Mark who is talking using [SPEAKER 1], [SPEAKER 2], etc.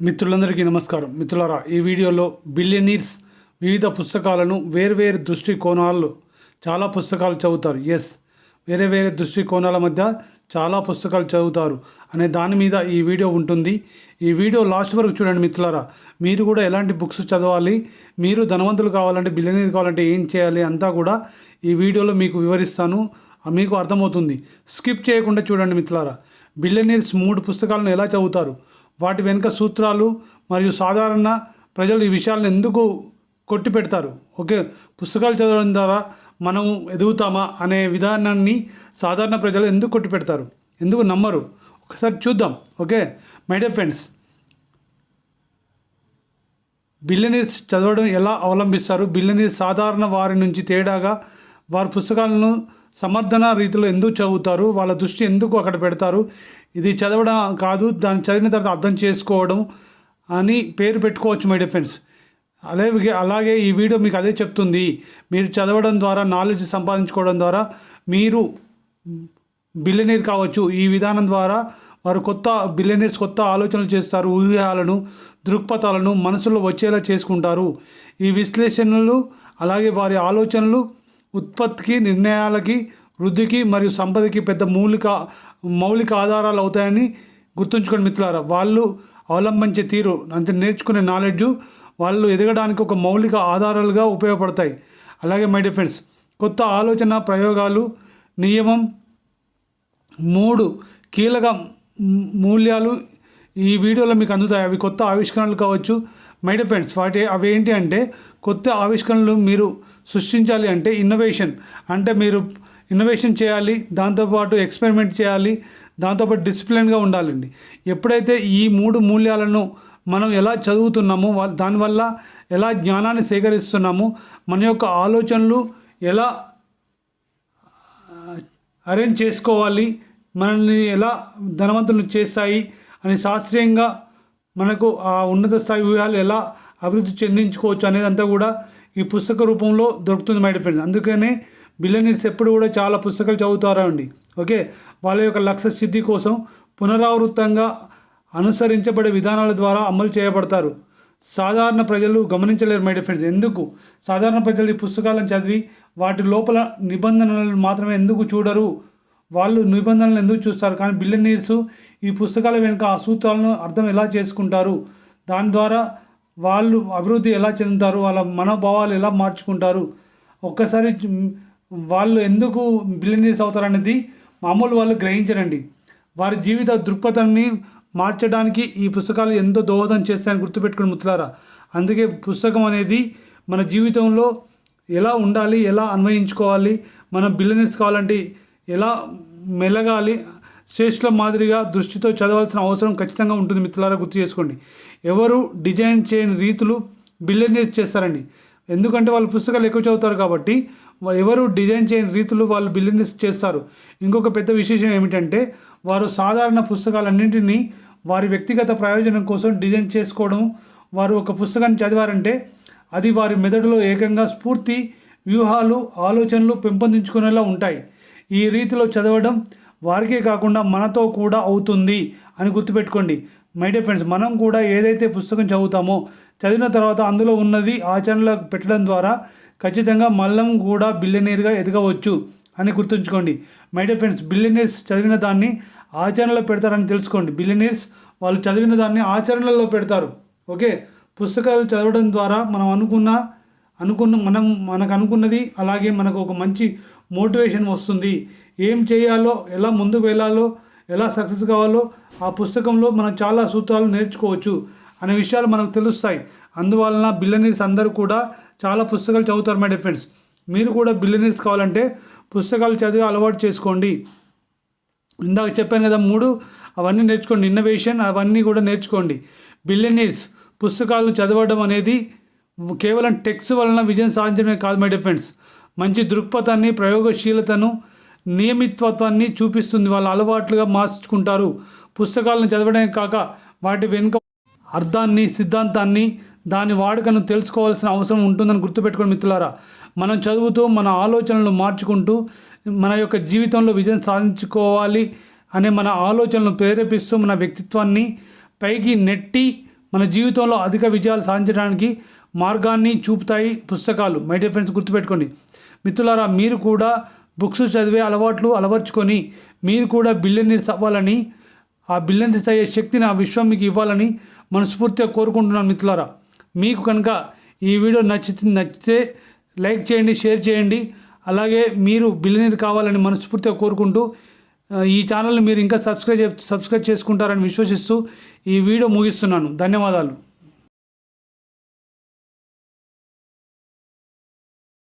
[SPEAKER 1] మిత్రులందరికీ నమస్కారం. మిత్రులారా ఈ వీడియోలో బిలియనీర్స్ వివిధ పుస్తకాలను వేర్వేరు దృష్టి కోణాల్లో చాలా పుస్తకాలు చదువుతారు. ఎస్ వేరే వేరే దృష్టి కోణాల మధ్య చాలా పుస్తకాలు చదువుతారు అనే దాని మీద ఈ వీడియో ఉంటుంది. ఈ వీడియో లాస్ట్ వరకు చూడండి మిత్రులారా. మీరు కూడా ఎలాంటి బుక్స్ చదవాలి మీరు ధనవంతులు కావాలంటే బిలియనీర్ కావాలంటే ఏం చేయాలి అంతా కూడా ఈ వీడియోలో మీకు వివరిస్తాను. మీకు అర్థమవుతుంది. స్కిప్ చేయకుండా చూడండి మిత్రులారా. బిలియనీర్స్ మూడు పుస్తకాలను ఎలా చదువుతారు? వాటి వెనుక సూత్రాలు మరియు సాధారణ ప్రజలు ఈ విషయాలను ఎందుకు కొట్టి పెడతారు ఓకే పుస్తకాలు చదవడం ద్వారా మనం ఎదుగుతామా అనే విధానాన్ని సాధారణ ప్రజలు ఎందుకు కొట్టి పెడతారు ఎందుకు నమ్మరు? ఒకసారి చూద్దాం okay? My dear friends billionaires చదవడం ఎలా అవలంబిస్తారు? బిలియనీర్స్ సాధారణ వారి నుంచి తేడాగా వారి పుస్తకాలను సమర్థన రీతిలో ఎందుకు చదువుతారు? వాళ్ళ దృష్టి ఎందుకు అక్కడ పెడతారు? ఇది చదవడం కాదు దాన్ని చదివిన తర్వాత అర్థం చేసుకోవడం అని పేరు పెట్టుకోవచ్చు మై డిఫెన్స్ అలాగే అలాగే ఈ వీడియో మీకు అదే చెప్తుంది. మీరు చదవడం ద్వారా నాలెడ్జ్ సంపాదించుకోవడం ద్వారా మీరు బిలియనీర్ కావచ్చు. ఈ విధానం ద్వారా వారు కొత్త బిలియనీర్స్ కొత్త ఆలోచనలు చేస్తారు ఊహ్యాలను దృక్పథాలను మనసులో వచ్చేలా చేసుకుంటారు. ఈ విశ్లేషణలు అలాగే వారి ఆలోచనలు ఉత్పత్తికి నిర్ణయాలకి వృద్ధికి మరియు సంపదకి పెద్ద మూలిక మౌలిక ఆధారాలు అవుతాయని గుర్తుంచుకోండి మిత్రులారా. వాళ్ళు అవలంబించే తీరు అంటే నేర్చుకునే నాలెడ్జ్ వాళ్ళు ఎదగడానికి ఒక మౌలిక ఆధారాలుగా ఉపయోగపడతాయి. అలాగే మై డిఫెన్స్ కొత్త ఆలోచన ప్రయోగాలు నియమం మూడు కీలక మూల్యాలు ఈ వీడియోలో మీకు అందుతాయి. అవి కొత్త ఆవిష్కరణలు కావచ్చు. మై ఫ్రెండ్స్ వాటి అవి ఏంటి అంటే కొత్త ఆవిష్కరణలు మీరు సృష్టించాలి అంటే ఇన్నోవేషన్ అంటే మీరు ఇన్నోవేషన్ చేయాలి దాంతోపాటు ఎక్స్పెరిమెంట్ చేయాలి దాంతోపాటు డిసిప్లిన్గా ఉండాలండి. ఎప్పుడైతే ఈ మూడు మూల్యాలను మనం ఎలా చదువుతున్నామో దానివల్ల ఎలా జ్ఞానాన్ని సేకరిస్తున్నామో మన యొక్క ఆలోచనలు ఎలా అరేంజ్ చేసుకోవాలి మనల్ని ఎలా ధనవంతులు చేస్తాయి అని శాస్త్రీయంగా మనకు ఆ ఉన్నత స్థాయి వ్యూహాలు ఎలా అభివృద్ధి చెందించుకోవచ్చు అనేది అంతా కూడా ఈ పుస్తక రూపంలో దొరుకుతుంది మై ఫ్రెండ్స్. అందుకనే బిలియనీర్స్ ఎప్పుడు కూడా చాలా పుస్తకాలు చదువుతారండి. ఓకే? వాళ్ళ యొక్క లక్ష్య సిద్ధి కోసం పునరావృతంగా అనుసరించబడే విధానాల ద్వారా అమలు చేయబడతారు. సాధారణ ప్రజలు గమనించలేరు మై ఫ్రెండ్స్. ఎందుకు? సాధారణ ప్రజలు ఈ పుస్తకాలను చదివి వాటి లోపల నిబంధనలను మాత్రమే ఎందుకు చూడరు? వాళ్ళు నిబంధనలు ఎందుకు చూస్తారు? కానీ బిలియనీర్స్ ఈ పుస్తకాల వెనుక ఆ సూత్రాలను అర్థం ఎలా చేసుకుంటారు? దాని ద్వారా వాళ్ళు అభివృద్ధి ఎలా చెందుతారు వాళ్ళ మనోభావాలు ఎలా మార్చుకుంటారు ఒక్కసారి వాళ్ళు ఎందుకు బిలినీర్స్ అవుతారనేది మామూలు వాళ్ళు గ్రహించరండి. వారి జీవిత దృక్పథాన్ని మార్చడానికి ఈ పుస్తకాలు ఎంతో దోహదం చేస్తాయని గుర్తుపెట్టుకుని ముత్తులారా. అందుకే పుస్తకం అనేది మన జీవితంలో ఎలా ఉండాలి ఎలా అన్వయించుకోవాలి మనం బిలినీర్స్ కావాలంటే ఎలా మెలగాలి శ్రేష్ఠుల మాదిరిగా దృష్టితో చదవాల్సిన అవసరం ఖచ్చితంగా ఉంటుంది మిత్రులారా గుర్తు చేసుకోండి. ఎవరు డిజైన్ చేయని రీతులు బిలియనీర్స్ చేస్తారండి. ఎందుకంటే వాళ్ళు పుస్తకాలు ఎక్కువ చదువుతారు కాబట్టి ఎవరు డిజైన్ చేయని రీతులు వాళ్ళు బిలియనీర్స్ చేస్తారు. ఇంకొక పెద్ద విశేషం ఏమిటంటే వారు సాధారణ పుస్తకాలన్నింటినీ వారి వ్యక్తిగత ప్రయోజనం కోసం డిజైన్ చేసుకోవడం వారు ఒక పుస్తకాన్ని చదివారంటే అది వారి మెదడులో ఏకంగా స్ఫూర్తి వ్యూహాలు ఆలోచనలు పెంపొందించుకునేలా ఉంటాయి. ఈ రీతిలో చదవడం వారికే కాకుండా మనతో కూడా అవుతుంది అని గుర్తుపెట్టుకోండి. మై డియర్ ఫ్రెండ్స్ మనం కూడా ఏదైతే పుస్తకం చదువుతామో చదివిన తర్వాత అందులో ఉన్నది ఆచరణలో పెట్టడం ద్వారా ఖచ్చితంగా మల్లం కూడా బిలియనీర్గా ఎదగవచ్చు అని గుర్తుంచుకోండి. మై డియర్ ఫ్రెండ్స్ బిలియనీర్స్ చదివిన దాన్ని ఆచరణలో పెడతారని తెలుసుకోండి. బిలియనీర్స్ వాళ్ళు చదివిన దాన్ని ఆచరణలో పెడతారు. ఓకే పుస్తకాలు చదవడం ద్వారా మనం అనుకున్న అనుకున్న మనం మనకు అనుకున్నది అలాగే మనకు ఒక మంచి మోటివేషన్ వస్తుంది. ఏం చేయాలో ఎలా ముందుకు వెళ్ళాలో ఎలా సక్సెస్ కావాలో ఆ పుస్తకంలో మనం చాలా సూత్రాలు నేర్చుకోవచ్చు అనే విషయాలు మనకు తెలుస్తాయి. అందువలన బిల్లనీర్స్ అందరూ కూడా చాలా పుస్తకాలు చదువుతారు మై ఫ్రెండ్స్ మీరు కూడా బిల్లనీర్స్ కావాలంటే పుస్తకాలు చదివి అలవాటు చేసుకోండి. ఇందాక చెప్పాను కదా మూడు అవన్నీ నేర్చుకోండి. ఇన్నోవేషన్ అవన్నీ కూడా నేర్చుకోండి. బిల్లనీర్స్ పుస్తకాలను చదవడం అనేది కేవలం టెక్స్ట్ వలన విజయం సాధించడమే కాదు మై డిఫెండ్స్ మంచి దృక్పథాన్ని ప్రయోగశీలతను నియమిత్వత్వాన్ని చూపిస్తుంది. వాళ్ళ అలవాట్లుగా మార్చుకుంటారు. పుస్తకాలను చదవడమే కాక వాటి వెనుక అర్థాన్ని సిద్ధాంతాన్ని దాని వాడుకను తెలుసుకోవాల్సిన అవసరం ఉంటుందని గుర్తుపెట్టుకోండి మిత్రులారా. మనం చదువుతూ మన ఆలోచనలు మార్చుకుంటూ మన యొక్క జీవితంలో విజయం సాధించుకోవాలి అనే మన ఆలోచనలను ప్రేరేపిస్తూ మన వ్యక్తిత్వాన్ని పైకి నెట్టి మన జీవితంలో అధిక విజయాలు సాధించడానికి మార్గాన్ని చూపుతాయి పుస్తకాలు. మై డియర్ ఫ్రెండ్స్ గుర్తుపెట్టుకోండి. మిత్రులారా మీరు కూడా బుక్స్ చదివే అలవాట్లు అలవర్చుకొని మీరు కూడా బిలియనీర్స్ అవ్వాలని ఆ బిలియనీర్స్ అయ్యే శక్తిని ఆ విశ్వం మీకు ఇవ్వాలని మనస్ఫూర్తిగా కోరుకుంటున్నాను మిత్రులారా. మీకు కనుక ఈ వీడియో నచ్చి నచ్చితే లైక్ చేయండి షేర్ చేయండి. అలాగే మీరు బిలియనీర్ కావాలని మనస్ఫూర్తిగా కోరుకుంటూ ఈ ఛానల్ని మీరు ఇంకా సబ్స్క్రైబ్ సబ్స్క్రైబ్ చేసుకుంటారని విశ్వసిస్తూ ఈ వీడియో ముగిస్తున్నాను. ధన్యవాదాలు.